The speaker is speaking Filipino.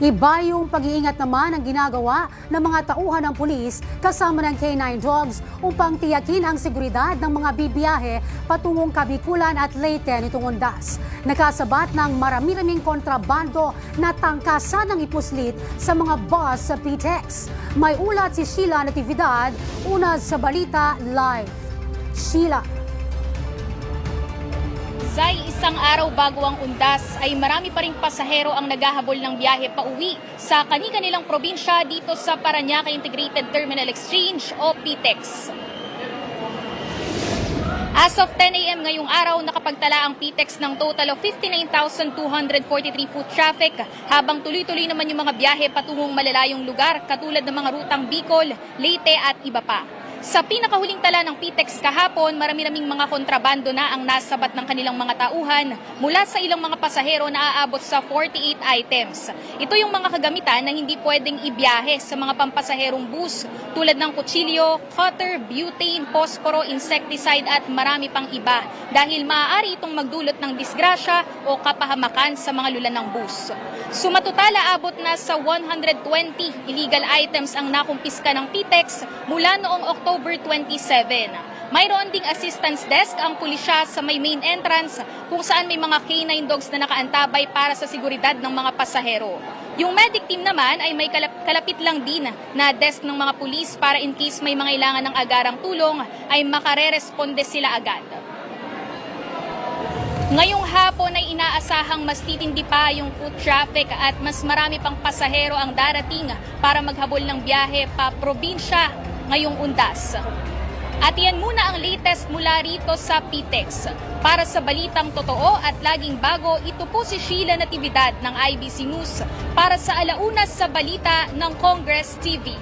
Iba yung pag-iingat naman ang ginagawa ng mga tauhan ng pulis kasama ng K9 dogs upang tiyakin ang seguridad ng mga bibiyahe patungong Kabikulan at Leyte nitong undas. Nakasabat ng marami-raming kontrabando na tangkasan ng ipuslit sa mga bus sa PTEX. May ulat si Sheila Natividad, una sa Balita Live. Sheila. Zay, isang araw bago ang undas ay marami pa ring pasahero ang naghahabol ng biyahe pa uwi sa kani-kanilang probinsya dito sa Paranaque Integrated Terminal Exchange o PTEX. As of 10 a.m. ngayong araw, nakapagtala ang PTEX ng total of 59,243 foot traffic habang tuloy-tuloy naman yung mga biyahe patungong malalayong lugar katulad ng mga rutang Bicol, Leyte at iba pa. Sa pinakahuling tala ng PTEX kahapon, marami-raming mga kontrabando na ang nasabat ng kanilang mga tauhan mula sa ilang mga pasahero na aabot sa 48 items. Ito yung mga kagamitan na hindi pwedeng ibiyahe sa mga pampasaherong bus tulad ng kutsilyo, cutter, butane, posporo, insecticide at marami pang iba dahil maaari itong magdulot ng disgrasya o kapahamakan sa mga lulan ng bus. Sumatutala abot na sa 120 illegal items ang nakumpiska ng PTEX mula noong October 27. Mayroon ding assistance desk ang pulisya sa may main entrance kung saan may mga K9 dogs na nakaantabay para sa seguridad ng mga pasahero. Yung medic team naman ay may kalap- kalapit lang din na desk ng mga pulis para in case may mga ilangan ng agarang tulong ay makare-responde sila agad. Ngayong hapon ay inaasahang mas titindi pa yung foot traffic at mas marami pang pasahero ang darating para maghabol ng biyahe pa probinsya ngayong undas. At yan muna ang latest mula rito sa PTEX. Para sa balitang totoo at laging bago, ito po si Sheila Natividad ng IBC News para sa Alaunas sa Balita ng Congress TV.